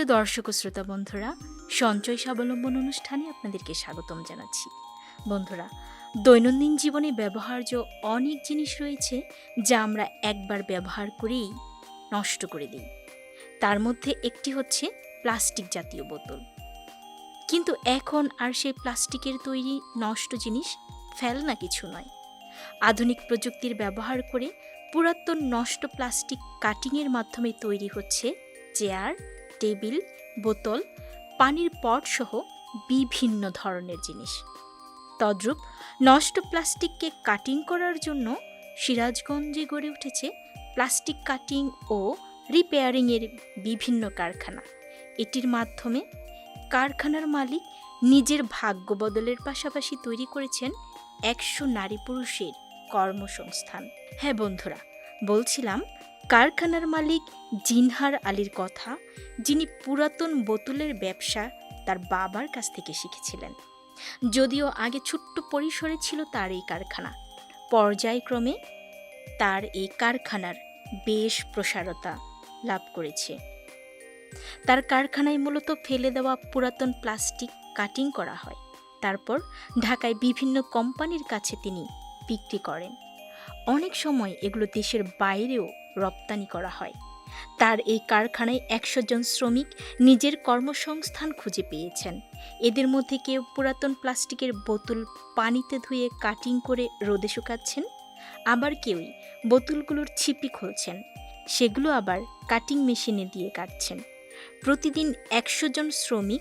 প্রিয় দর্শক ও শ্রোতা বন্ধুরা, সঞ্চয় স্বাবলম্বন অনুষ্ঠানে আপনাদেরকে স্বাগতম জানাচ্ছি। বন্ধুরা, দৈনন্দিন জীবনে ব্যবহার্য অনেক জিনিস রয়েছে যা আমরা একবার ব্যবহার করেই নষ্ট করে দিই। তার মধ্যে একটি হচ্ছে প্লাস্টিক জাতীয় বোতল। কিন্তু এখন আর সেই প্লাস্টিকের তৈরি নষ্ট জিনিস ফেলনা কিছু নয়। আধুনিক প্রযুক্তির ব্যবহার করে পুরাতন নষ্ট প্লাস্টিক কাটিংয়ের মাধ্যমে তৈরি হচ্ছে চেয়ার টেবিল, বোতল, পানির পট সহ বিভিন্ন ধরনের জিনিস। তদ্রূপ নষ্ট প্লাস্টিককে কাটিং করার জন্য সিরাজগঞ্জে গড়ে উঠেছে প্লাস্টিক কাটিং ও রিপেয়ারিংয়ের বিভিন্ন কারখানা। এটির মাধ্যমে কারখানার মালিক নিজের ভাগ্য বদলের পাশাপাশি তৈরি করেছেন একশো নারী পুরুষের কর্মসংস্থান। হ্যাঁ বন্ধুরা, বলছিলাম কারখানার মালিক জিনহার আলীর কথা, যিনি পুরাতন বোতলের ব্যবসা তার বাবার কাছ থেকে শিখেছিলেন। যদিও আগে ছোট্ট পরিসরে ছিল তার এই কারখানা, পর্যায়ক্রমে তার এই কারখানার বেশ প্রসারতা লাভ করেছে। তার কারখানায় মূলত ফেলে দেওয়া পুরাতন প্লাস্টিক কাটিং করা হয়। তারপর ঢাকায় বিভিন্ন কোম্পানির কাছে তিনি বিক্রি করেন। অনেক সময় এগুলো দেশের বাইরেও রপ্তানি করা হয়। তার এই কারখানায় একশো জন শ্রমিক নিজের কর্মসংস্থান খুঁজে পেয়েছেন। এদের মধ্যে কেউ পুরাতন প্লাস্টিকের বোতল পানিতে ধুয়ে কাটিং করে রোদে শুকাচ্ছেন, আবার কেউই বোতলগুলোর ছিপি খুলছেন। সেগুলো আবার কাটিং মেশিনে দিয়ে কাটছেন। প্রতিদিন একশো জন শ্রমিক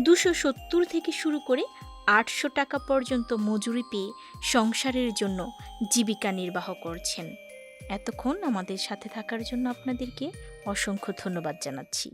দুশো সত্তর থেকে শুরু করে আটশো টাকা পর্যন্ত মজুরি পেয়ে সংসারের জন্য জীবিকা নির্বাহ করছেন। এতক্ষণ আমাদের সাথে থাকার জন্য আপনাদেরকে অসংখ্য ধন্যবাদ জানাচ্ছি।